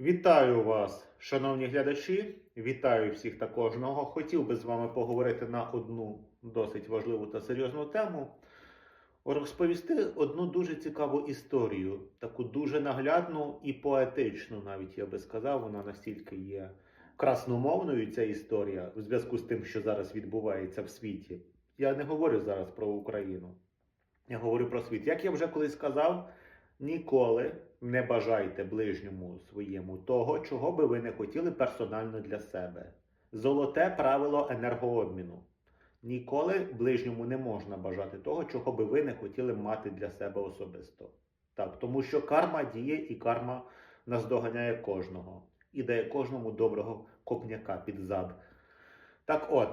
Вітаю вас, шановні глядачі. Вітаю всіх та кожного. Хотів би з вами поговорити на одну досить важливу та серйозну тему. Розповісти одну дуже цікаву історію, таку дуже наглядну і поетичну, навіть я би сказав, вона настільки є красномовною, ця історія, в зв'язку з тим, що зараз відбувається в світі. Я не говорю зараз про Україну. Я говорю про світ. Як я вже колись сказав, ніколи не бажайте ближньому своєму того, чого би ви не хотіли персонально для себе. Золоте правило енергообміну. Ніколи ближньому не можна бажати того, чого би ви не хотіли мати для себе особисто. Так, тому що карма діє і карма наздоганяє кожного і дає кожному доброго копняка під зад. Так от,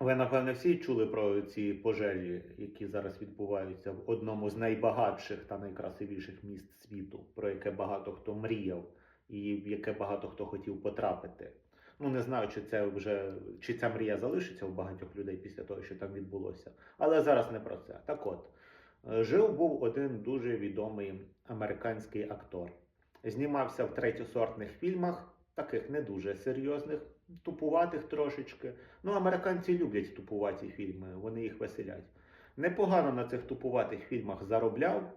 ви, напевне, всі чули про ці пожежі, які зараз відбуваються в одному з найбагатших та найкрасивіших міст світу, про яке багато хто мріяв і в яке багато хто хотів потрапити. Ну, не знаю, чи це вже чи ця мрія залишиться у багатьох людей після того, що там відбулося. Але зараз не про це. Так от, е, жив був один дуже відомий американський актор. Знімався в третьосортних фільмах, таких не дуже серйозних, тупуватих трошечки. Ну, американці люблять тупуваті фільми, вони їх веселять. Непогано на цих тупуватих фільмах заробляв,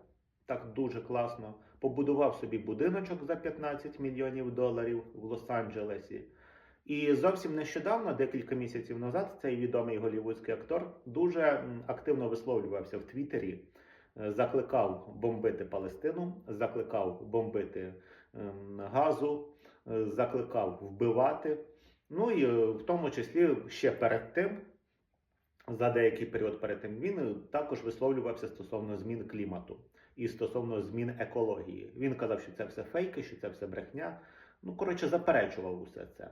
так дуже класно. Побудував собі будиночок за 15 мільйонів доларів в Лос-Анджелесі. І зовсім нещодавно, декілька місяців назад, цей відомий голівудський актор дуже активно висловлювався в Твіттері, е, закликав бомбити Палестину, закликав бомбити Газу, е, закликав вбивати. Ну і е, в тому числі ще перед тим, за деякий період перед тим, він е, також висловлювався стосовно змін клімату і стосовно змін екології. Він казав, що це все фейки, що це все брехня. Ну, коротше, заперечував усе це.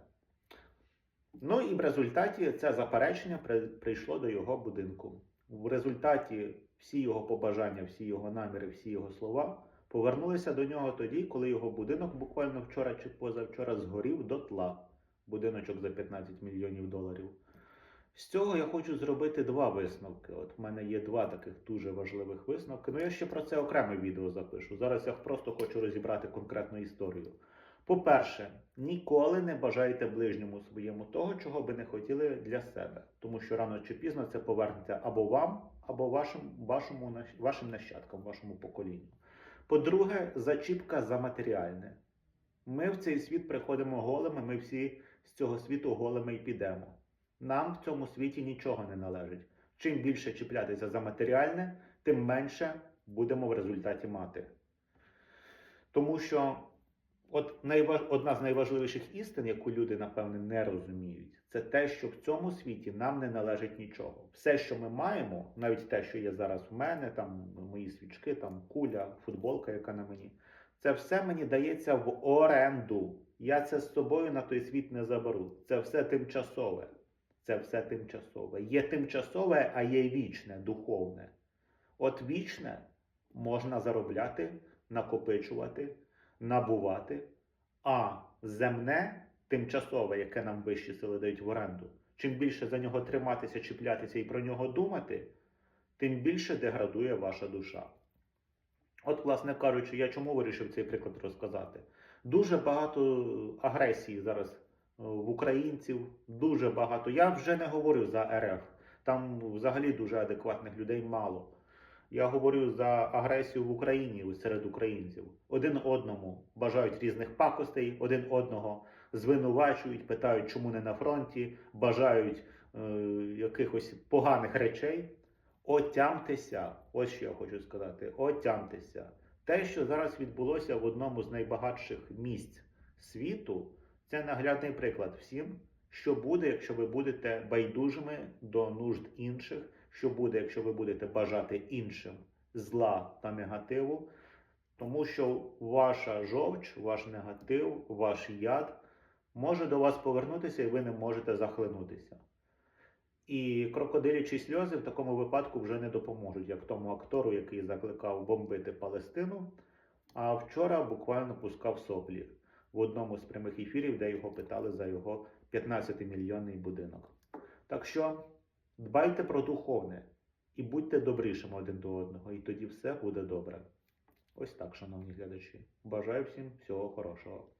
Ну і в результаті це заперечення прийшло до його будинку. В результаті всі його побажання, всі його наміри, всі його слова повернулися до нього тоді, коли його будинок буквально вчора чи позавчора згорів дотла. Будиночок за 15 мільйонів доларів. З цього я хочу зробити два висновки. От в мене є два таких дуже важливих висновки. Ну я ще про це окреме відео запишу. Зараз я просто хочу розібрати конкретну історію. По-перше, ніколи не бажайте ближньому своєму того, чого би не хотіли для себе, тому що рано чи пізно це повернеться або вам, або вашим, вашому, вашим нащадкам, вашому поколінню. По-друге, зачіпка за матеріальне. Ми в цей світ приходимо голими, ми всі з цього світу голими й підемо. Нам в цьому світі нічого не належить. Чим більше чіплятися за матеріальне, тим менше будемо в результаті мати. Тому що от найваж... одна з найважливіших істин, яку люди, напевне, не розуміють, це те, що в цьому світі нам не належить нічого. Все, що ми маємо, навіть те, що є зараз в мене, там мої свічки, там куля, футболка, яка на мені, це все мені дається в оренду. Я це з собою на той світ не заберу. Це все тимчасове. Це все тимчасове. Є тимчасове, а є вічне, духовне. От вічне можна заробляти, накопичувати, набувати, а земне, тимчасове, яке нам вищі сили дають в оренду, чим більше за нього триматися, чіплятися і про нього думати, тим більше деградує ваша душа. От, власне кажучи, я чому вирішив цей приклад розказати? Дуже багато агресії зараз е, в українців, дуже багато. Я вже не говорю за РФ. Там взагалі дуже адекватних людей мало. Я говорю за агресію в Україні серед українців. Один одному бажають різних пакостей, один одного звинувачують, питають, чому не на фронті, бажають е, якихось поганих речей. Отямтеся, ось що я хочу сказати. Отямтеся. Те, що зараз відбулося в одному з найбагатших місць світу, це наглядний приклад всім, що буде, якщо ви будете байдужими до нужд інших, що буде, якщо ви будете бажати іншим зла та негативу, тому що ваша жовч, ваш негатив, ваш яд може до вас повернутися і ви не можете захлинутися. І крокодилячі сльози в такому випадку вже не допоможуть, як тому актору, який закликав бомбити Палестину, а вчора буквально пускав соплі в одному з прямих ефірів, де його питали за його 15-мільйонний будинок. Так що дбайте про духовне і будьте добрішими один до одного, і тоді все буде добре. Ось так, шановні глядачі. Бажаю всім всього хорошого.